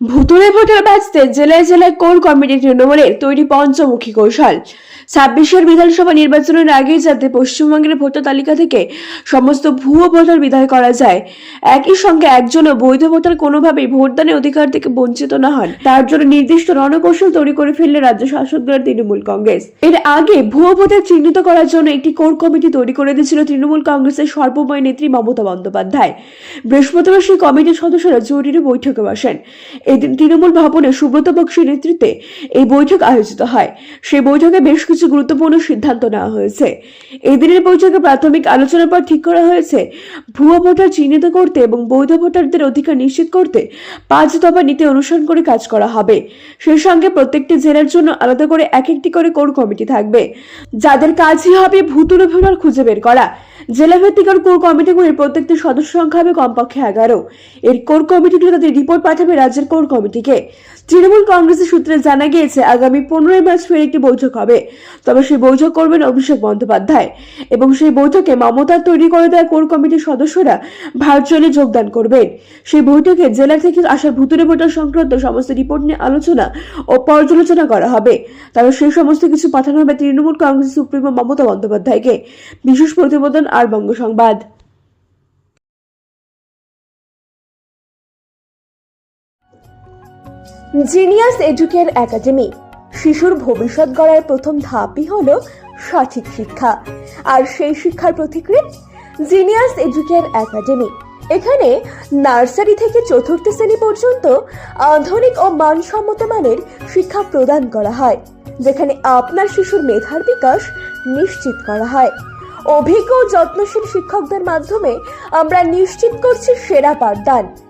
ভুতুরে ভোটার বাঁচতে জেলায় জেলায় কোর কমিটি তৃণমূলের তৈরি পঞ্চমুখী কৌশল। ছাব্বিশের বিধানসভা নির্বাচনের আগে যাতে পশ্চিমবঙ্গের ভোটার তালিকা থেকে সমস্ত ভুয়ো ভোটার বিদায় করা যায়, একই সঙ্গে একজনও বৈধ ভোটার কোনোভাবেই ভোটদানের অধিকার থেকে বঞ্চিত না হন। তার জন্য নির্দিষ্ট রণকৌশল তৈরি করে ফেললে রাজ্য শাসক দলের তৃণমূল কংগ্রেস। এর আগে ভুয়ো ভোটার চিহ্নিত করার জন্য একটি কোর কমিটি তৈরি করে দিয়েছিল তৃণমূল কংগ্রেসের সর্বময় নেত্রী মমতা বন্দ্যোপাধ্যায়। বৃহস্পতিবার সেই কমিটির সদস্যরা জরুরি বৈঠকে বসেন। এদিন তৃণমূল ভবনে সুব্রত বক্সির নেতৃত্বে এই বৈঠক আয়োজিত হয়। সেই বৈঠকে বেশ কিছু গুরুত্বপূর্ণ সিদ্ধান্ত নেওয়া হয়েছে। এই দিনের বৈঠকে প্রাথমিক আলোচনার পর ঠিক করা হয়েছে, ভুয়ো ভোটার চিহ্নিত করতে এবং বৈধ ভোটারদের অধিকার নিশ্চিত করতে পাঁচ দফা নীতি অনুসরণ করে কাজ করা হবে। সেই সঙ্গে প্রত্যেকটি জেলার জন্য আলাদা করে এক একটি করে কোর কমিটি থাকবে। যাদের কাজই হবে ভুতুরে ভোটার খুঁজে বের করা। জেলা ভিত্তিক আর কোর কমিটিগুলির প্রত্যেকটি সদস্য সংখ্যা হবে কমপক্ষে এগারো। এর কোর কমিটিগুলো তাদের রিপোর্ট পাঠাবে রাজ্যের কোর কমিটিকে। তৃণমূল কংগ্রেসের সূত্রে জানা গিয়েছে, আগামী পনেরোই মার্চ ফের একটি বৈঠক হবে। তবে সেই বৈঠক করবেন অভিষেক বন্দ্যোপাধ্যায় এবং সেই বৈঠকে মমতার তৈরি করে দেওয়া কোর কমিটির সদস্যরা ভার্চুয়ালি যোগদান করবেন। সেই বৈঠকে জেলা থেকে আসা ভুতুরে ভোটার সংক্রান্ত সমস্ত রিপোর্ট নিয়ে আলোচনা ও পর্যালোচনা করা হবে। তবে সেই সমস্ত কিছু পাঠানো হবে তৃণমূল কংগ্রেস সুপ্রিমো মমতা বন্দ্যোপাধ্যায়কে। বিশেষ প্রতিবেদন আর বঙ্গ সংবাদ। জিনিয়াস এডুকের একাডেমি শিশুর ভবিষ্যৎ গড়ার প্রথম ধাপই হলো সঠিক শিক্ষা। আর সেই শিক্ষার প্রতিক্রিয়া? জিনিয়াস এডুকের একাডেমি এখানে নার্সারি থেকে চতুর্থ শ্রেণি পর্যন্ত আধুনিক ও মানসম্মত মানের শিক্ষা প্রদান করা হয়, যেখানে আপনার শিশুর মেধার বিকাশ নিশ্চিত করা হয়। অভিজ্ঞ ও যত্নশীল শিক্ষকদের মাধ্যমে আমরা নিশ্চিত করছি সেরা পাঠদান।